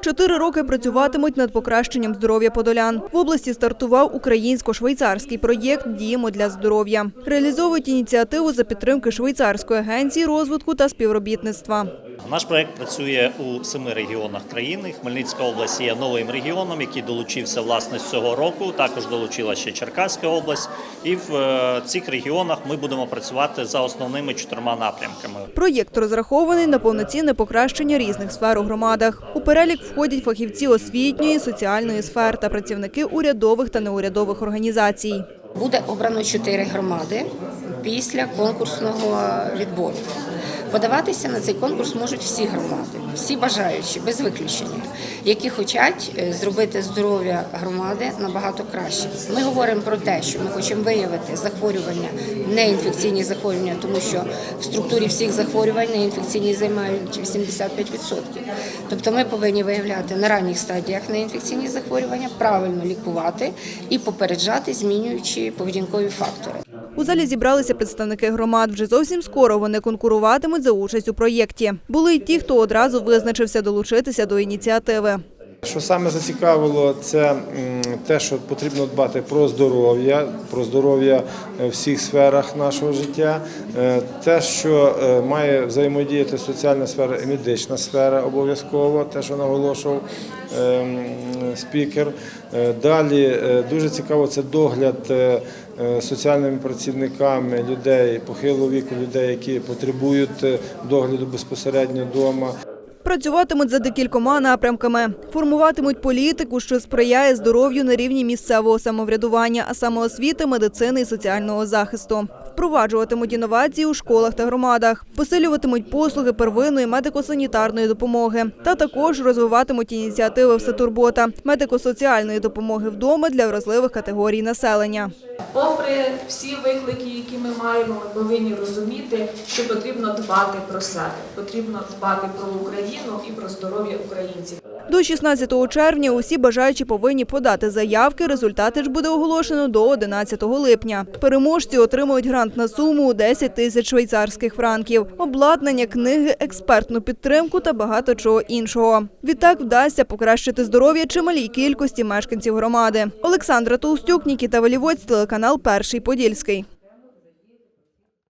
Чотири роки працюватимуть над покращенням здоров'я подолян. В області стартував українсько-швейцарський проєкт Діємо для здоров'я. Реалізовують ініціативу за підтримки швейцарської агенції розвитку та співробітництва. Наш проект працює у семи регіонах країни. Хмельницька область є новим регіоном, який долучився власне з цього року. Також долучила ще Черкаська область. І в е, цих регіонах ми будемо працювати за основними чотирма напрямками. Проєкт розрахований на повноцінне покращення різних сфер у громадах. У перелік входять фахівці освітньої, соціальної сфер та працівники урядових та неурядових організацій. Буде обрано чотири громади після конкурсного відбору. Подаватися на цей конкурс можуть всі громади, всі бажаючі, без виключення, які хочуть е, зробити здоров'я громади набагато краще. Ми говоримо про те, що ми хочемо виявити захворювання, неінфекційні захворювання, тому що в структурі всіх захворювань неінфекційні займають 85%. Тобто ми повинні виявляти на ранніх стадіях неінфекційні захворювання, правильно лікувати і попереджати, змінюючи поведінкові фактори. Залі зібралися представники громад. Вже зовсім скоро вони конкуруватимуть за участь у проєкті. Були й ті, хто одразу визначився долучитися до ініціативи. Що саме зацікавило, це те, що потрібно дбати про здоров'я, про здоров'я е, всіх сферах нашого життя, Е, те, що е, має взаємодіяти соціальна сфера і медична сфера обов'язково, те, що наголошував е, спікер. Далі дуже цікаво це догляд соціальними працівниками людей похилого віку, людей, які потребують е, догляду безпосередньо вдома. Працюватимуть за декількома напрямками. Формуватимуть політику, що сприяє здоров'ю на рівні місцевого самоврядування, а саме освіти, медицини і соціального захисту. Впроваджуватимуть інновації у школах та громадах, посилюватимуть послуги первинної медико-санітарної допомоги, та також розвиватимуть ініціативи «Всетурбота» – медико-соціальної допомоги вдома для вразливих категорій населення. Попри всі виклики, які ми маємо, ми повинні розуміти, що потрібно дбати про себе, потрібно дбати про Україну і про здоров'я українців. До 16 червня усі бажаючі повинні подати заявки. Результати ж буде оголошено до 11 липня. Переможці отримують грант на суму у 10 тисяч швейцарських франків, обладнання, книги, експертну підтримку та багато чого іншого. Відтак вдасться покращити здоров'я чималій кількості мешканців громади. Олександра Толстюк, Нікіта Валівоць, телеканал Перший Подільський.